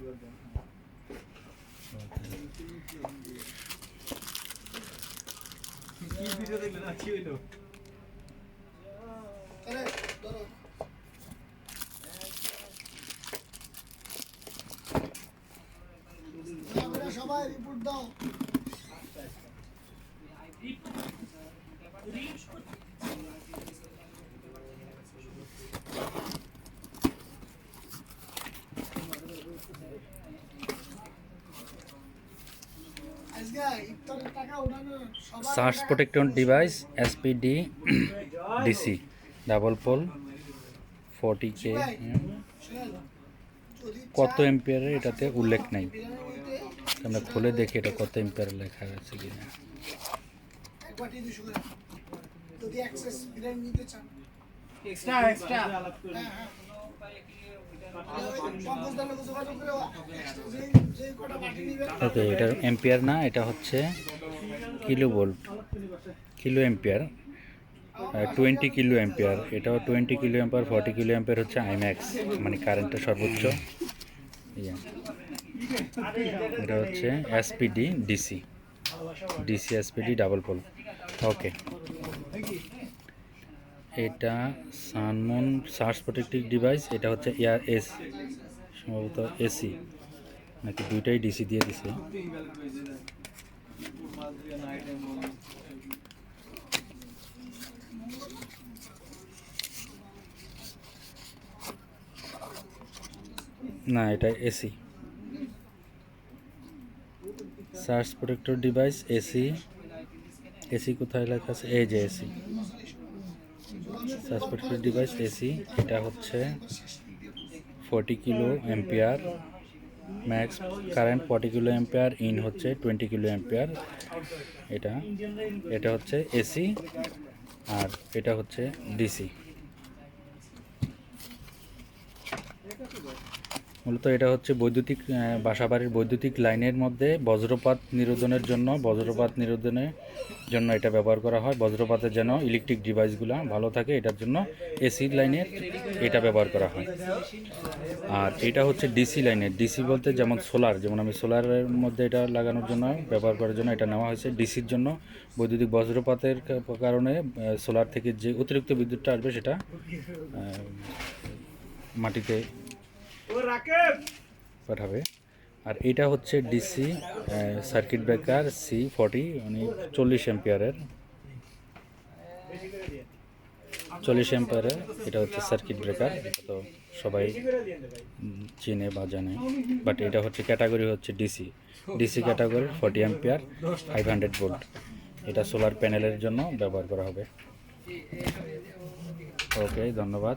কি ভিডিও দেখলেন আর কি হইল আরে ধরো আমরা সবাই রিপোর্ট দাও surge protector device SPD DC double pole forty K কত এম্পিয়ারের এটাতে উল্লেখ নাই। আমরা খুলে দেখি এটা কত এম্পিয়ারের লেখা আছে কিনা। একবারটি দুশো করে যদি অ্যাক্সেস নিতে চান এক্সট্রা এক্সট্রা ওকে এটা এম্পিয়ার না, এটা হচ্ছে kilo volt kilo ampere twenty kilo ampere এটাও twenty kilo ampere forty kilo ampere হচ্ছে আইম্যাক্স মানে কারেন্টের সর্বোচ্চ। এটা হচ্ছে SPD DC DC SPD double pole okay এটা সানমন সার্চ প্রোটেক্টিভ ডিভাইস, এটা হচ্ছে এয়ার এস, সম্ভবত এসি, নাকি দুইটাই ডিসি দিয়ে দিছে। না, এটা AC. Surge protector device, AC. AC কোথায় লেখা আছে? এই যে এসি। প্রোটেক্টর ডিভাইস এসি এটা হচ্ছে forty kilo ampere max current forty kilo ampere in হচ্ছে টোয়েন্টি কিলো এম্পিয়ার এটা এটা হচ্ছে এসি আর এটা হচ্ছে ডিসি মূলত এটা হচ্ছে বৈদ্যুতিক বাসাবাড়ির বৈদ্যুতিক লাইনের মধ্যে বজ্রপাত নিরোধনের জন্য, বজ্রপাত নিরোধনের জন্য এটা ব্যবহার করা হয়। বজ্রপাতের যেন ইলেকট্রিক ডিভাইসগুলো ভালো থাকে, এটার জন্য এসি লাইনের এটা ব্যবহার করা হয়। আর এটা হচ্ছে ডিসি লাইনের ডিসি বলতে যেমন সোলার যেমন আমি সোলারের মধ্যে এটা লাগানোর জন্য, ব্যবহার করার জন্য এটা নেওয়া হয়েছে। ডিসির জন্য বৈদ্যুতিক বজ্রপাতের কারণে সোলার থেকে যে অতিরিক্ত বিদ্যুৎটা আসবে সেটা মাটিতে পাঠাবে। আর এটা হচ্ছে DC circuit breaker C forty মানে চল্লিশ এম্পিয়ারের চল্লিশ এম্পিয়ারের এটা হচ্ছে সার্কিট ব্রেকার এটা তো সবাই চেনে বা জানে। বাট এটা হচ্ছে ক্যাটাগরি হচ্ছে DC DC category forty ampere five hundred volt এটা সোলার প্যানেলের জন্য ব্যবহার করা হবে। ওকে ধন্যবাদ।